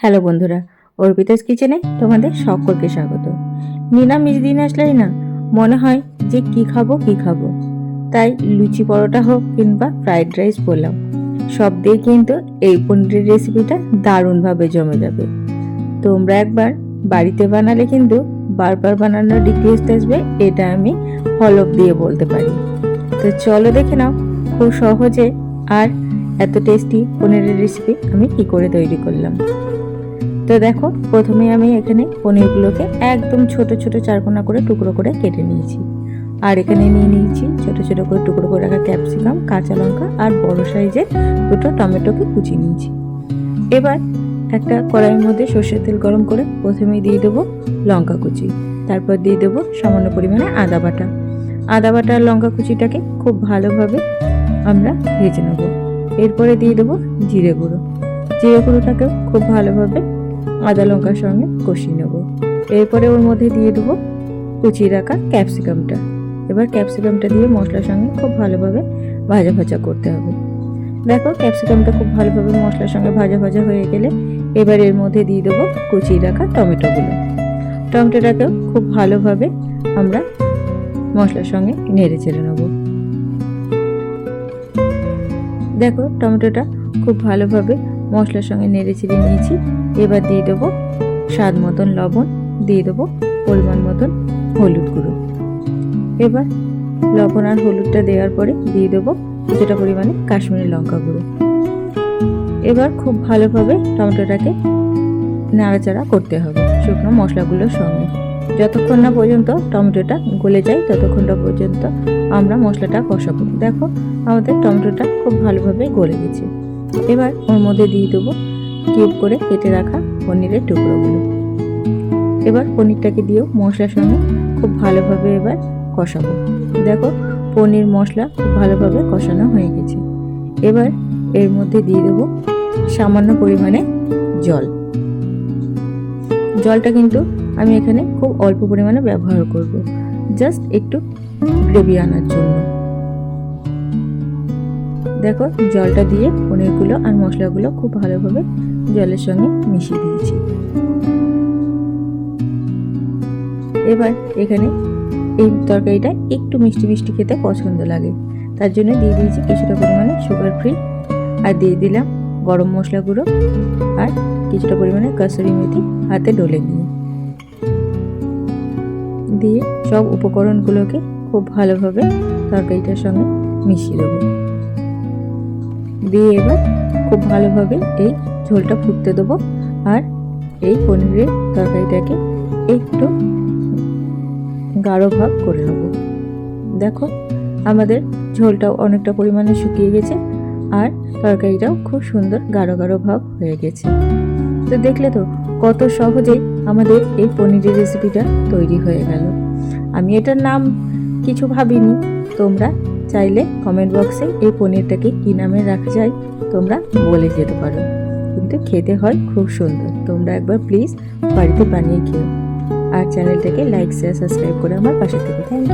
Hello বন্ধুরা, অর্পিতাস কিচেনে তোমাদের সকলকে স্বাগত। নিরামিষ দিন আসলেই না, মনে হয় যে কি খাব কি খাব। তাই লুচি পরোটা হোক কিংবা ফ্রাইড রাইস বললাম। সব দিয়ে কিন্তু এই পনিরের রেসিপিটা দারুণভাবে জমে যাবে। তোমরা একবার বাড়িতে বানালে কিন্তু বারবার বানানোর রিকোয়েস্ট আসবে, এটা আমি হলফ দিয়ে বলতে পারি। তো চলো দেখে নাও খুব সহজে আর এত টেস্টি পনিরের রেসিপি আমি কি করে তৈরি করলাম। তো দেখো প্রথমে আমি এখানে পনিরগুলোকে একদম ছোট ছোট চারকোনা করে টুকরো করে কেটে নিয়েছি। আর এখানে নিয়ে নিয়েছি ছোট ছোট করে টুকরো করে রাখা ক্যাপসিকাম, কাঁচা লঙ্কা আর বড় সাইজের দুটো টমেটোকে কুচিয়ে নিয়েছি। এবার একটা কড়াইয়ের মধ্যে সর্ষের তেল গরম করে প্রথমেই দিয়ে দেবো লঙ্কা কুচি। তারপর দিয়ে দেবো সামান্য পরিমাণে আদা বাটা। আদা বাটা আর লঙ্কা কুচিটাকে খুব ভালোভাবে আমরা ভেজে নেব। এরপরে দিয়ে দেবো জিরে গুঁড়ো। জিরে গুঁড়োটাকেও খুব ভালোভাবে আদা লঙ্কার সঙ্গে কষিয়ে নেব। এরপরে ওর মধ্যে দিয়ে দেবো কুচিয়ে রাখা ক্যাপসিকামটা এবার ক্যাপসিকামটা দিয়ে মশলার সঙ্গে খুব ভালোভাবে ভাজা ভাজা করতে হবে। দেখো ক্যাপসিকামটা খুব ভালোভাবে মশলার সঙ্গে ভাজা ভাজা হয়ে গেলে এবার এর মধ্যে দিয়ে দেবো কুচিয়ে রাখা টমেটোগুলো। টমেটোটাকেও খুব ভালোভাবে আমরা মশলার সঙ্গে নেড়ে চেড়ে নেব। দেখো টমেটোটা খুব ভালোভাবে মশলার সঙ্গে নেড়ে চেড়ে নিয়েছি। এবার দিয়ে দেবো স্বাদ মতন লবণ, দিয়ে দেবো পরিমাণ মতন হলুদ গুঁড়ো। এবার লবণ আর হলুদটা দেওয়ার পরে দিয়ে দেবো কিছুটা পরিমাণে কাশ্মীরি লঙ্কা গুঁড়ো। এবার খুব ভালোভাবে টমেটোটাকে নাড়াচাড়া করতে হবে শুকনো মশলাগুলোর সঙ্গে। যতক্ষণ না পর্যন্ত টমেটোটা গলে যায়, ততক্ষণটা পর্যন্ত আমরা মশলাটা কষাবো। দেখো, আমাদের টমেটোটা খুব ভালোভাবে গলে গেছে। এবার ওর মধ্যে দিয়ে দেবো কিউব করে কেটে রাখা পনিরের টুকরোগুলো। এবার পনিরটাকে দিয়েও মশলার সঙ্গে খুব ভালোভাবে এবার কষাবো। দেখো, পনির মশলা খুব ভালোভাবে কষানো হয়ে গেছে। এবার এর মধ্যে দিয়ে দেবো সামান্য পরিমাণে জল। জলটা কিন্তু আমি এখানে খুব অল্প পরিমাণে ব্যবহার করব। জাস্ট একটু গ্রেভি আনার জন্য। দেখো, জলটা দিয়ে পনিরগুলো আর মশলাগুলো খুব ভালোভাবে জলের সঙ্গে মিশিয়ে দিয়েছি। এবার এখানে এই তরকারিটা একটু মিষ্টি মিষ্টি খেতে পছন্দ লাগে। তার জন্য দিয়ে দিয়েছি কিছুটা পরিমাণে সুগার ফ্রি আর দিয়ে দিলাম গরম মশলা গুঁড়ো আর কিছুটা পরিমাণে কাসুরি মেথি হাতে ডলে নিয়ে। দিয়ে সব উপকরণগুলোকে খুব ভালোভাবে তরকারিটার সঙ্গে মিশিয়ে দেবো। দিয়ে এবার খুব ভালোভাবে এই ঝোলটা ফুটতে দেবো। আর এই পনিরের তরকারিটাকে একটু গাঢ় ভাব করে নেব। দেখো, আমাদের ঝোলটাও অনেকটা পরিমাণে শুকিয়ে গেছে আর তরকারিটাও খুব সুন্দর গাঢ় গাঢ় ভাব হয়ে গেছে। তো দেখলে তো কত সহজেই আমাদের এই পনিরের রেসিপিটা তৈরি হয়ে গেল। আমি এটার নাম কিছু ভাবিনি, তোমরা চাইলে কমেন্ট বক্সে এই পনিরটাকে কী নামে রাখা যায় তোমরা বলে যেতে পারো। কিন্তু খেতে হয় খুব সুন্দর। তোমরা একবার প্লিজ বাড়িতে বানিয়ে খেও আর চ্যানেলটাকে লাইক শেয়ার সাবস্ক্রাইব করে আমার পাশে থেকে। থ্যাংক